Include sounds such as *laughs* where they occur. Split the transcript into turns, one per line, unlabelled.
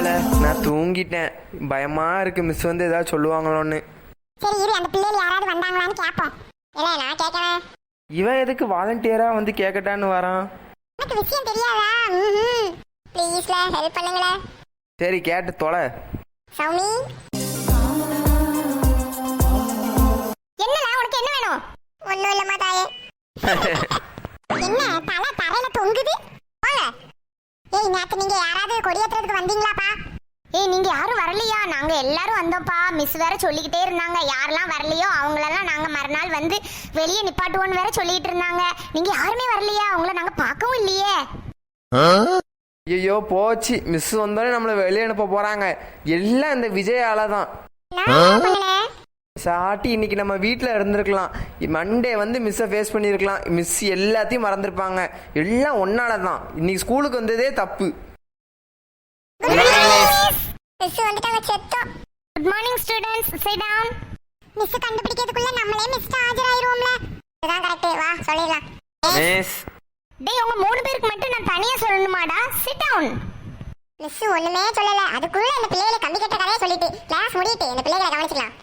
இல்லைல்ல நான் தூங்கிட்டேன். பயமா இருக்கு மிஸ் வந்து ஏதாவது சொல்லுவாங்களோன்னு.
சரி இரு அந்த பிள்ளைகள் யாராவது வந்தாங்களான்னு கேட்போம் இல்ல நான் கேட்கறேன்
இவன் எதுக்கு வாலண்டியரா வந்து கேட்கட்டான்னு வரான்?
எனக்கு விஷயம் தெரியாதா? ப்ளீஸ்ல ஹெல்ப் பண்ணுங்களே.
சரி கேட்டு தொலை.
சௌமி. என்னல உனக்கு என்ன வேணும்? ஒண்ணும் இல்லம்மா தாயே *laughs* என்ன தலை தரையில தொங்குது போங்க ஏய் நேத்து நீங்க கொடியேத்துறதுக்கு வந்தீங்களாப்பா?
ஏய் நீங்க யாரும் வரலையா? நாங்க எல்லாரும் வந்தோம்ப்பா. மிஸ் வேற சொல்லிக்கிட்டே இருந்தாங்க. யாரெல்லாம் வரலையோ அவங்களெல்லாம் நாங்க மறுநாள் வந்து வெளியே நிப்பாட்டுவோன்னு வேற சொல்லிட்டு இருந்தாங்க. நீங்க யாருமே வரலையா? உங்களை நாங்க பார்க்கவும் இல்லையே.
ஐயோ போச்சு. மிஸ் வந்தோடனே நம்மளை வெளியே அனுப்ப போறாங்க. எல்லாம் இந்த விஜயால தான் சாட்டி இன்னைக்கு நம்ம வீட்டில் இருந்திருக்கலாம். மண்டே வந்து மிஸ்ஸை ஃபேஸ் பண்ணியிருக்கலாம். மிஸ் எல்லாத்தையும் மறந்துருப்பாங்க. எல்லாம் ஒன்னால தான் இன்னைக்கு ஸ்கூலுக்கு வந்ததே தப்பு.
மிஸ் வந்துட்டாங்க செத்தோம்
good morning students sit down
miss கண்டுபிடிக்கிறதுக்குள்ள நம்மளே மிஸ் ஆஜராயிருவோம்ல. இதுதான் கரெக்ட் வா சொல்லிடலாம்.
மிஸ்
டேய் உங்க மூணு பேருக்கு மட்டும் நான் தனியா சொல்லணுமாடா? சிட் டவுன்
மிஸ் ஒண்ணுமே சொல்லல. அதுக்குள்ள இந்த பிள்ளைகளை கம்பி கட்ட கதையை சொல்லிட்டு கிளாஸ் முடிட்டு இந்த பிள்ளைகளை கவனிச்சுக்கலாம்.